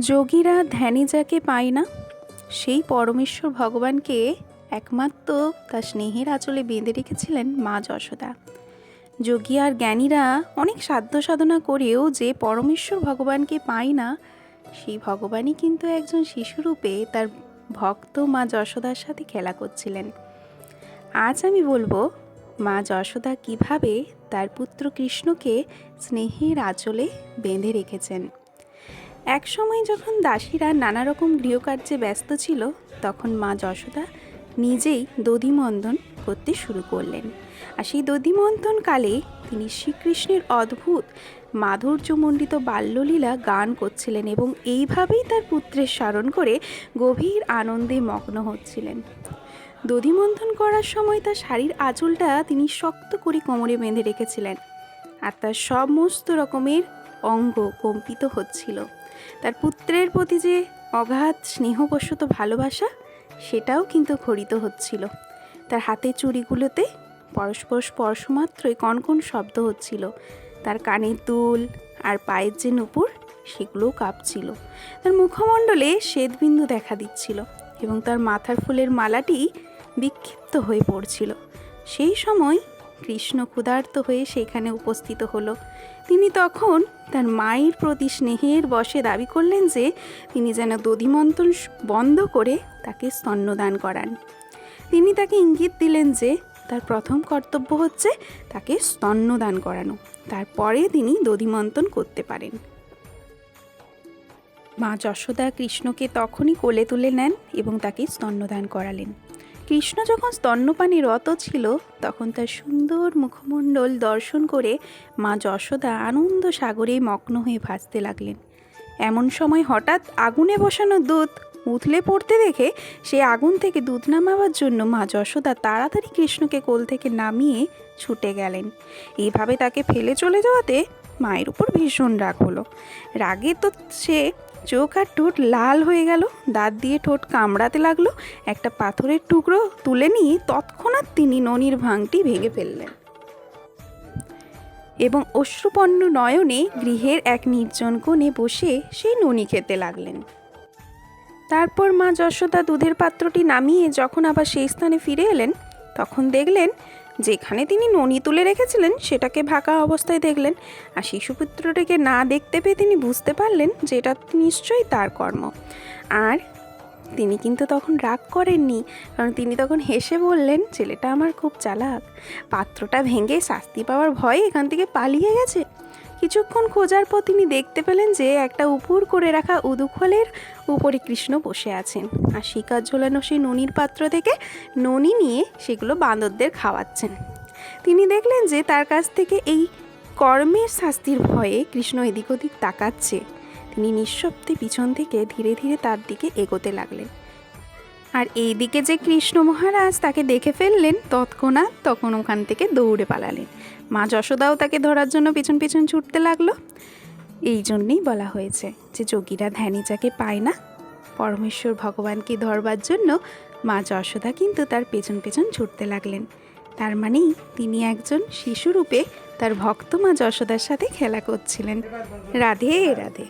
যোগীরা ধ্যানে যাকে পায় না, সেই পরমেশ্বর ভগবানকে একমাত্র তার স্নেহের আঁচলে বেঁধে রেখেছিলেন মা যশোদা। যোগী আর জ্ঞানীরা অনেক সাধ্য সাধনা করেও যে পরমেশ্বর ভগবানকে পায় না, সেই ভগবানই কিন্তু একজন শিশুরূপে তার ভক্ত মা যশোদার সাথে খেলা করছিলেন। আজ আমি বলব, মা যশোদা কীভাবে তার পুত্র কৃষ্ণকে স্নেহের আঁচলে বেঁধে রেখেছেন। এক সময় যখন দাসীরা নানা রকম গৃহকার্যে ব্যস্ত ছিল, তখন মা যশোদা নিজেই দধিমন্দন করতে শুরু করলেন। আর সেই দধিমন্থনকালে তিনি শ্রীকৃষ্ণের অদ্ভুত, মাধুর্যমণ্ডিত বাল্যলীলা গান করছিলেন এবং এইভাবেই তার পুত্রের স্মরণ করে গভীর আনন্দে মগ্ন হচ্ছিলেন। দধিমন্থন করার সময় তার শাড়ির আঁচলটা তিনি শক্ত করে কোমরে বেঁধে রেখেছিলেন। আর তার সমস্ত রকমের অঙ্গ কম্পিত হচ্ছিল। তার পুত্রের প্রতি যে অগাধ স্নেহবশত ভালোবাসা, সেটাও কিন্তু খরিত হচ্ছিল। তার হাতের চুড়িগুলোতে পরস্পর স্পর্শমাত্রই কনকন শব্দ হচ্ছিল। তার কানের দুল আর পায়ের যে নুপুর, সেগুলোও কাঁপছিল। তার মুখমণ্ডলে শ্বেতবিন্দু দেখা দিচ্ছিল এবং তার মাথার ফুলের মালাটি বিক্ষিপ্ত হয়ে পড়ছিল। সেই সময় কৃষ্ণ ক্ষুধার্ত হয়ে সেখানে উপস্থিত হলো। তিনি তখন তার মায়ের প্রতি স্নেহের বশে দাবি করলেন যে, তিনি যেন দধিমন্থন বন্ধ করে তাকে স্তন্যদান করান। তিনি তাকে ইঙ্গিত দিলেন যে, তার প্রথম কর্তব্য হচ্ছে তাকে স্তন্যদান করানো। তারপরে তিনি দধিমন্থন করতে পারেন। মা যশোদা কৃষ্ণকে তখনই কোলে তুলে নেন এবং তাকে স্তন্যদান করালেন। কৃষ্ণ যখন স্তন্যপানে রত ছিল, তখন তার সুন্দর মুখমণ্ডল দর্শন করে মা যশোদা আনন্দ সাগরে মগ্ন হয়ে ভাসতে লাগলেন। এমন সময় হঠাৎ আগুনে বসানো দুধ উথলে পড়তে দেখে সে আগুন থেকে দুধ নামাবার জন্য মা যশোদা তাড়াতাড়ি কৃষ্ণকে কোল থেকে নামিয়ে ছুটে গেলেন। এইভাবে তাকে ফেলে চলে যাওয়াতে মায়ের উপর ভীষণ রাগ হলো। রাগে তো সে চোখ আর ঠোঁট লাল হয়ে গেল। দাঁত দিয়ে ঠোঁট কামড়াতে লাগল। একটা পাথরের টুকরো তুলে নিয়ে তৎক্ষণাৎ তিনি ননির ভাঙটি ভেঙে ফেললেন। এবং অশ্রুপন্ন নয়নে গৃহের এক নির্জন কোণে বসে সেই ননি খেতে লাগলেন। তারপর মা যশোদা দুধের পাত্রটি নামিয়ে যখন আবার সেই স্থানে ফিরে এলেন, তখন দেখলেন যেখানে তিনি ননি তুলে রেখেছিলেন, সেটাকে ভাকা অবস্থায় দেখলেন। আর শিশুপুত্রটিকে না দেখতে পেয়ে তিনি বুঝতে পারলেন যে এটা নিশ্চয়ই তার কর্ম। আর তিনি কিন্তু তখন রাগ করেননি, কারণ তিনি তখন হেসে বললেন, ছেলেটা আমার খুব চালাক। পাত্রটা ভেঙে শাস্তি পাওয়ার ভয়ে এখান থেকে পালিয়ে গেছে। কিছুক্ষণ খোঁজার পর তিনি দেখতে পেলেন যে একটা উপুর করে রাখা উদুখলের উপরে কৃষ্ণ বসে আছেন। আর শিকার ঝোলানো সেই ননির পাত্র থেকে ননি নিয়ে সেগুলো বাঁদরদের খাওয়াচ্ছেন। তিনি দেখলেন যে তার কাছ থেকে এই কর্মের শাস্তির ভয়ে কৃষ্ণ এদিক ওদিক তাকাচ্ছে। তিনি নিঃশব্দে পিছন থেকে ধীরে ধীরে তার দিকে এগোতে লাগলেন। আর এইদিকে যে কৃষ্ণ মহারাজ তাকে দেখে ফেললেন, তৎক্ষণাৎ তখন ওখান থেকে দৌড়ে পালালেন। মা যশোদাও তাকে ধরার জন্য পিছন পিছন ছুটতে লাগল। এই জন্যেই বলা হয়েছে যে যোগীরা ধ্যানী যাকে পায় না, পরমেশ্বর ভগবানকে ধরবার জন্য মা যশোদা কিন্তু তার পেছন পেছন ছুটতে লাগলেন। তার মানেই তিনি একজন শিশুরূপে তার ভক্ত মা যশোদার সাথে খেলা করছিলেন। রাধে রাধে।